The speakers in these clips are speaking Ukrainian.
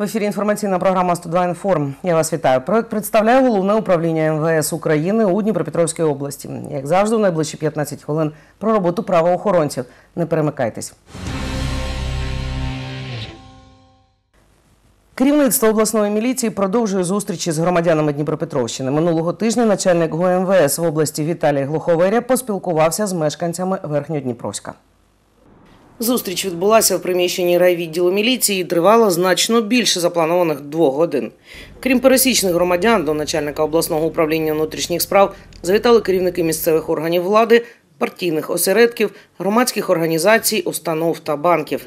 В ефірі інформаційна програма «102 інформ». Я вас вітаю. Проект представляє головне управління МВС України у Дніпропетровській області. Як завжди, в найближчі 15 хвилин про роботу правоохоронців. Не перемикайтесь. Керівництво обласної міліції продовжує зустрічі з громадянами Дніпропетровщини. Минулого тижня начальник ГУМВС в області Віталій Глуховеря поспілкувався з мешканцями Верхньодніпровська. Зустріч відбулася в приміщенні райвідділу міліції і тривала значно більше запланованих двох годин. Крім пересічних громадян, до начальника обласного управління внутрішніх справ завітали керівники місцевих органів влади, партійних осередків, громадських організацій, установ та банків.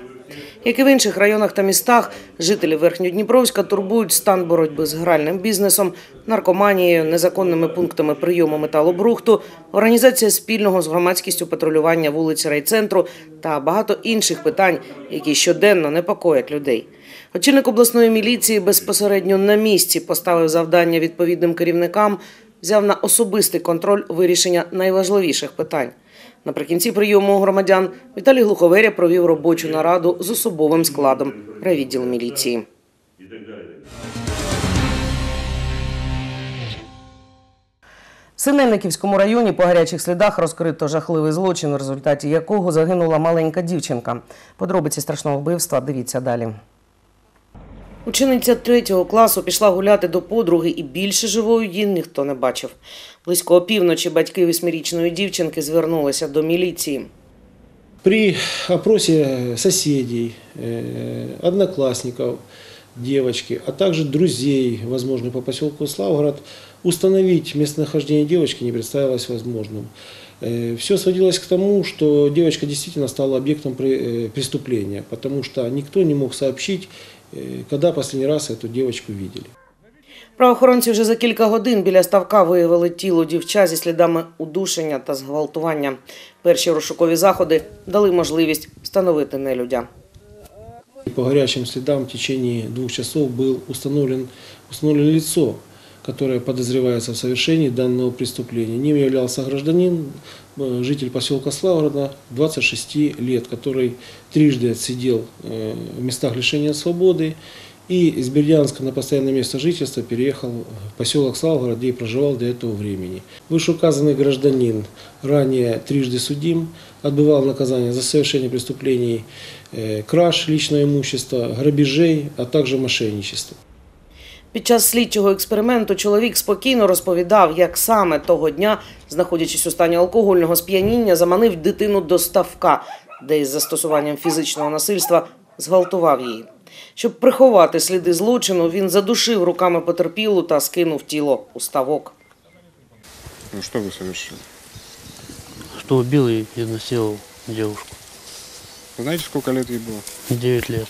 Як і в інших районах та містах, жителі Верхньодніпровська турбують стан боротьби з гральним бізнесом, наркоманією, незаконними пунктами прийому металобрухту, організація спільного з громадськістю патрулювання вулиць райцентру та багато інших питань, які щоденно непокоять людей. Очільник обласної міліції безпосередньо на місці поставив завдання відповідним керівникам, взяв на особистий контроль вирішення найважливіших питань. Наприкінці прийому громадян Віталій Глуховеря провів робочу нараду з особовим складом райвідділу міліції. В Синельниківському районі по гарячих слідах розкрито жахливий злочин, в результаті якого загинула маленька дівчинка. Подробиці страшного вбивства дивіться далі. Учениця третього класу пішла гуляти до подруги і більше живою її ніхто не бачив. Близько опівночі батьки восьмирічної дівчинки звернулися до міліції. При опросе соседей, э, одноклассников девочки, а также друзей, возможно, по поселку Славгород, установить местонахождение девочки не представилось возможным. Все сводилось к тому, что девочка действительно стала объектом при- э, преступления, потому что никто не мог сообщить, э, когда последний раз эту девочку видели. Правоохоронці вже за кілька годин біля ставка виявили тіло дівча зі слідами удушення та зґвалтування. Перші розшукові заходи дали можливість встановити нелюдя. По горячим следам в течение двух часов был установлен, установлено лицо, которое подозревается в совершении данного преступления. Ним являлся гражданин, э, житель поселка Славгорода, 26 лет, который трижды отсидел э, в местах лишения свободы и из Бердянска на постоянное место жительства переехал в поселок Славгород, где и проживал до этого времени. Вышеуказанный гражданин ранее трижды судим, отбывал наказание за совершение преступлений э, краж личного имущества, грабежей, а также мошенничества. Під час слідчого експерименту чоловік спокійно розповідав, як саме того дня, знаходячись у стані алкогольного сп'яніння, заманив дитину до ставка, де із застосуванням фізичного насильства зґвалтував її. Щоб приховати сліди злочину, він задушив руками потерпілу та скинув тіло у ставок. Ну что вы совершили? что убил и изнасиловал девушку. Вы знаете, сколько лет ей было? 9 лет.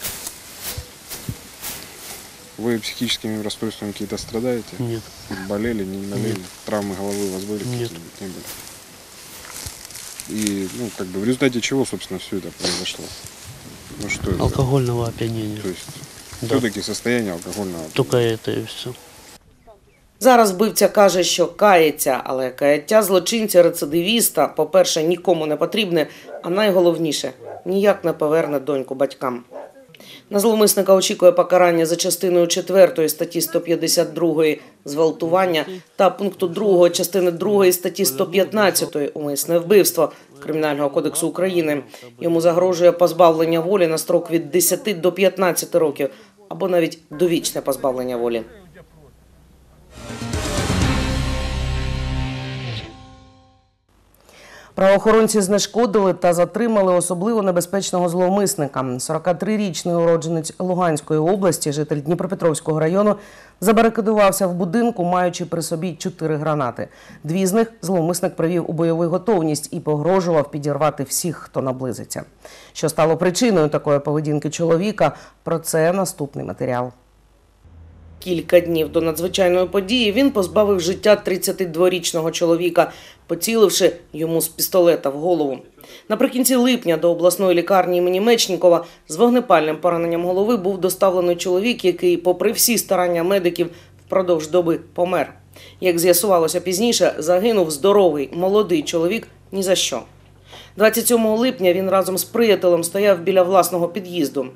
Вы психическими расстройствами какие-то страдаете? Нет. Болели, не болели? Нет. Травмы головы у вас были Нет. какие-нибудь? Не были. И, ну, как бы в результате чего, собственно, все это произошло? Ну что это? Алкогольного опьянения. То есть Да. все-таки состояние алкогольного. Только это и все. Зараз вбивця каже, що кається, але каяття злочинця рецидивіста, по-перше, нікому не потрібне, а найголовніше ніяк не поверне доньку батькам. На зловмисника очікує покарання за частиною 4 статті 152 зґвалтування та пункту 2 частини 2 статті 115 умисне вбивство Кримінального кодексу України. Йому загрожує позбавлення волі на строк від 10 до 15 років або навіть довічне позбавлення волі. Правоохоронці знешкодили та затримали особливо небезпечного зловмисника. 43-річний уродженець Луганської області, житель Дніпропетровського району, забарикадувався в будинку, маючи при собі чотири гранати. Дві з них зловмисник привів у бойову готовність і погрожував підірвати всіх, хто наблизиться. Що стало причиною такої поведінки чоловіка? Про це наступний матеріал. Кілька днів до надзвичайної події він позбавив життя 32-річного чоловіка, поціливши йому з пістолета в голову. Наприкінці липня до обласної лікарні імені Мечнікова з вогнепальним пораненням голови був доставлений чоловік, який, попри всі старання медиків, впродовж доби помер. Як з'ясувалося пізніше, загинув здоровий молодий чоловік ні за що. 27 липня він разом з приятелем стояв біля власного під'їзду.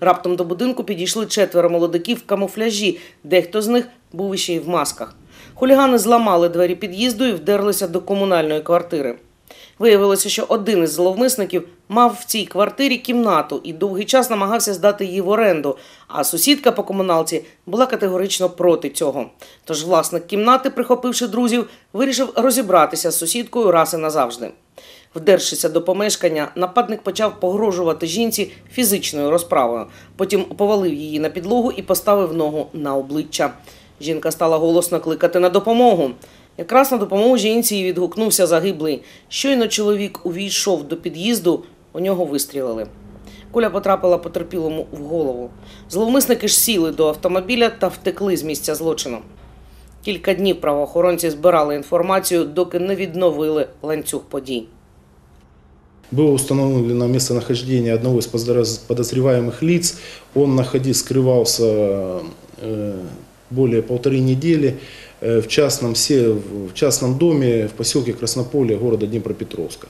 Раптом до будинку підійшли четверо молодиків в камуфляжі, дехто з них був іще й в масках. Хулігани зламали двері під'їзду і вдерлися до комунальної квартири. Виявилося, що один із зловмисників мав в цій квартирі кімнату і довгий час намагався здати її в оренду, а сусідка по комуналці була категорично проти цього. Тож власник кімнати, прихопивши друзів, вирішив розібратися з сусідкою раз і назавжди. Вдершися до помешкання, нападник почав погрожувати жінці фізичною розправою. Потім повалив її на підлогу і поставив ногу на обличчя. Жінка стала голосно кликати на допомогу. Якраз на допомогу жінці відгукнувся загиблий. Щойно чоловік увійшов до під'їзду, у нього вистрілили. Куля потрапила потерпілому в голову. Зловмисники ж сіли до автомобіля та втекли з місця злочину. Кілька днів правоохоронці збирали інформацію, доки не відновили ланцюг подій. Было установлено местонахождение одного из подозрев- подозреваемых лиц. Он находи, скрывался э, более полторы недели э, в частном, се- в частном доме в поселке Краснополе города Днепропетровска.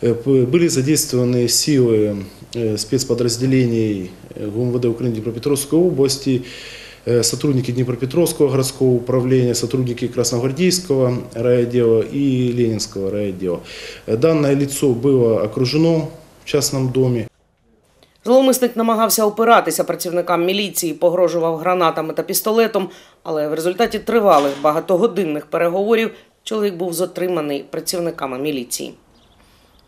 Э, Были задействованы силы спецподразделений ГУМВД Украины Днепропетровской области, сотрудники Днепропетровского городского управления, сотрудники Красногвардейского райотдела и Ленинского райотдела. Данное лицо было окружено в частном доме. Зловмисник намагався опиратися працівникам міліції, погрожував гранатами та пістолетом, але в результаті тривалих багатогодинних переговорів чоловік був затриманий працівниками міліції.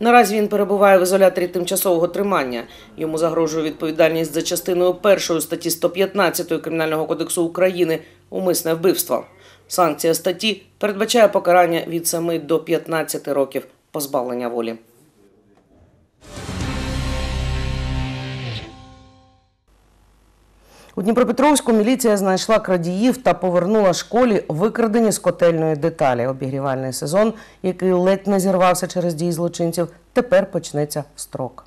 Наразі він перебуває в ізоляторі тимчасового тримання. Йому загрожує відповідальність за частиною першої статті 115 Кримінального кодексу України умисне вбивство. Санкція статті передбачає покарання від 7 до 15 років позбавлення волі. У Дніпропетровську міліція знайшла крадіїв та повернула школі викрадені з котельної деталі. Обігрівальний сезон, який ледь не зірвався через дії злочинців, тепер почнеться в строк.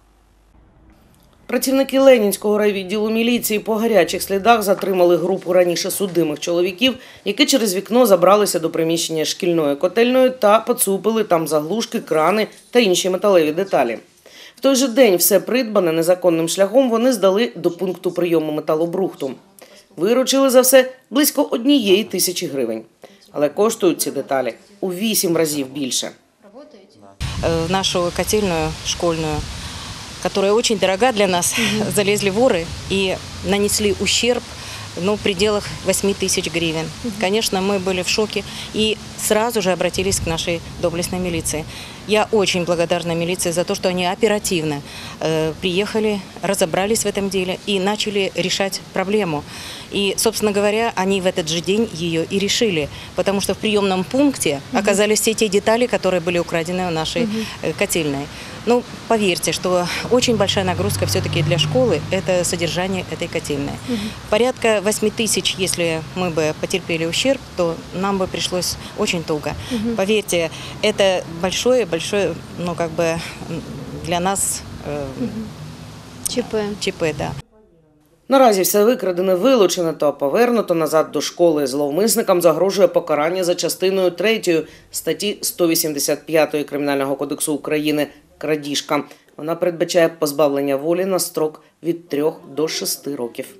Працівники Ленінського райвідділу міліції по гарячих слідах затримали групу раніше судимих чоловіків, які через вікно забралися до приміщення шкільної котельної та поцупили там заглушки, крани та інші металеві деталі. В той же день все придбане незаконним шляхом вони здали до пункту прийому металобрухту. Виручили за все близько однієї тисячі гривень. Але коштують ці деталі у вісім разів більше. э, в нашу котельную школьную, которая очень дорога для нас, залезли воры и нанесли ущерб ну, в пределах 8 тысяч гривен. Конечно, мы были в шоке и сразу же обратились к нашей доблестной милиции. Я очень благодарна милиции за то, что они оперативно э, приехали, разобрались в этом деле и начали решать проблему. И, собственно говоря, они в этот же день ее и решили, потому что в приемном пункте оказались все те детали, которые были украдены у нашей э, котельной. Ну, поверьте, что очень большая нагрузка все-таки для школы – это содержание этой котельной. Порядка 8 тысяч, если мы бы потерпели ущерб, то нам бы пришлось очень туго. Поверьте, это большое-большое, ну, как бы м, для нас э, ЧП. ЧП, да. Наразі все викрадене вилучено та повернуто назад до школи. Зловмисникам загрожує покарання за частиною 3 статті 185 Кримінального кодексу України крадіжка. Вона передбачає позбавлення волі на строк від 3 до 6 років.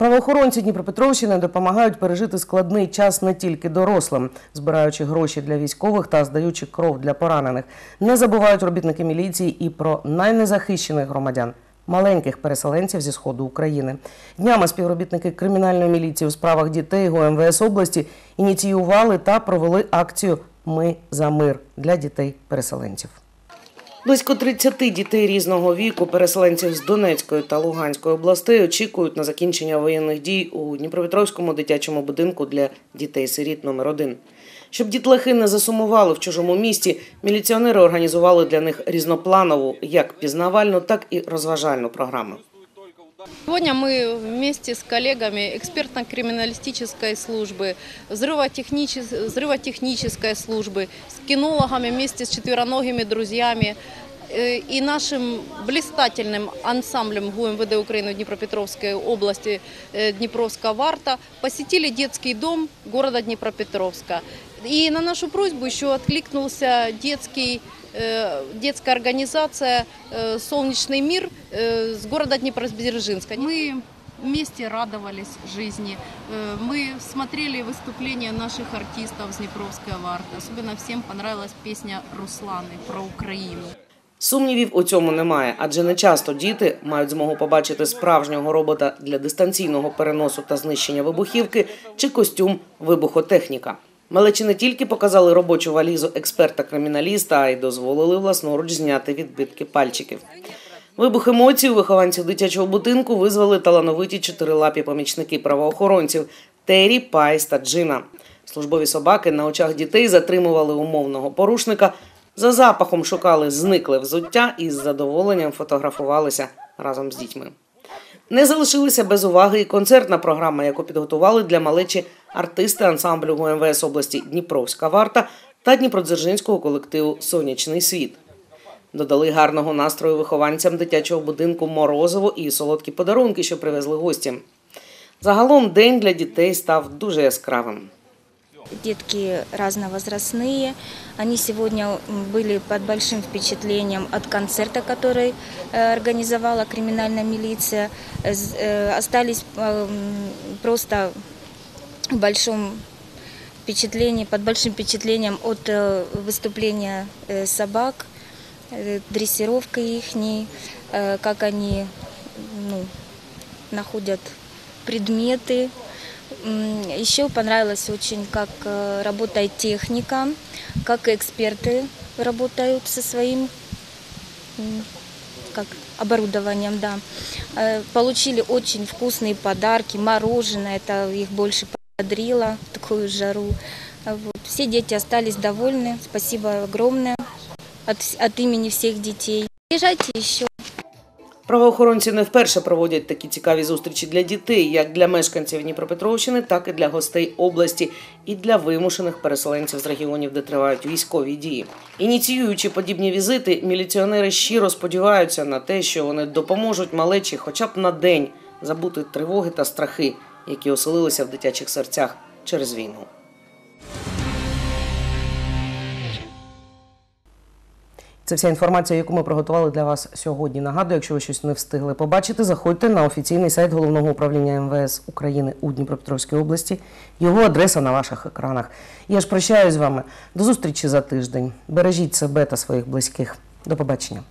Правоохоронці Дніпропетровщини допомагають пережити складний час не тільки дорослим, збираючи гроші для військових та здаючи кров для поранених. Не забувають робітники міліції і про найнезахищених громадян маленьких переселенців зі сходу України. Днями співробітники кримінальної міліції у справах дітей ГУМВС області ініціювали та провели акцію Ми за мир для дітей-переселенців. Близько 30 дітей різного віку, переселенців з Донецької та Луганської областей, очікують на закінчення воєнних дій у Дніпропетровському дитячому будинку для дітей-сиріт номер 1 Щоб дітлахи не засумували в чужому місті, міліціонери організували для них різнопланову, як пізнавальну, так і розважальну програму. Сегодня мы вместе с коллегами экспертно-криминалистической службы, взрывотехничес- взрывотехнической службы, с кинологами вместе с четвероногими друзьями э, и нашим блистательным ансамблем ГУМВД Украины в Днепропетровской области э, Днепровская Варта посетили детский дом города Днепропетровска. И на нашу просьбу еще откликнулся детский, э, детская организация э, «Солнечный мир» э, с города Днепродзержинска. Мы вместе радовались жизни. Э, Мы смотрели выступления наших артистов с Днепровской варты. Особенно всем понравилась песня Русланы про Украину. Сумнівів у цьому немає, адже не часто діти мають змогу побачити справжнього робота для дистанційного переносу та знищення вибухівки чи костюм вибухотехніка. Малечі не тільки показали робочу валізу експерта-криміналіста, а й дозволили власноруч зняти відбитки пальчиків. Вибух емоцій у вихованців дитячого будинку визвали талановиті чотирилапі помічники правоохоронців Террі, Пайс та Джина. Службові собаки на очах дітей затримували умовного порушника, за запахом шукали зникле взуття і з задоволенням фотографувалися разом з дітьми. Не залишилися без уваги і концертна програма, яку підготували для малечі артисти ансамблю ГУМВС області Дніпровська варта та Дніпродзержинського колективу Сонячний світ. Додали гарного настрою вихованцям дитячого будинку Морозово і солодкі подарунки, що привезли гості. Загалом день для дітей став дуже яскравим. Детки разновозрастные. Они сегодня м, были под большим впечатлением от концерта, который э, организовала криминальная милиция. Э, з- э, Остались э, м, просто в большом впечатлении, под большим впечатлением от э, выступления э, собак, э, дрессировка их, как они ну, находят предметы, Еще понравилось очень, как работает техника, как эксперты работают со своим как оборудованием, да. Получили очень вкусные подарки, мороженое, это их больше подрило в такую жару. Вот. Все дети остались довольны, спасибо огромное от, от имени всех детей. Приезжайте еще. Правоохоронці не вперше проводять такі цікаві зустрічі для дітей, як для мешканців Дніпропетровщини, так і для гостей області, і для вимушених переселенців з регіонів, де тривають військові дії. Ініціюючи подібні візити, міліціонери щиро сподіваються на те, що вони допоможуть малечі хоча б на день забути тривоги та страхи, які оселилися в дитячих серцях через війну. Це вся інформація, яку ми приготували для вас сьогодні. Нагадую, якщо ви щось не встигли побачити, заходьте на офіційний сайт головного управління МВС України у Дніпропетровській області. Його адреса на ваших екранах. Я ж прощаюсь з вами. До зустрічі за тиждень. Бережіть себе та своїх близьких. До побачення.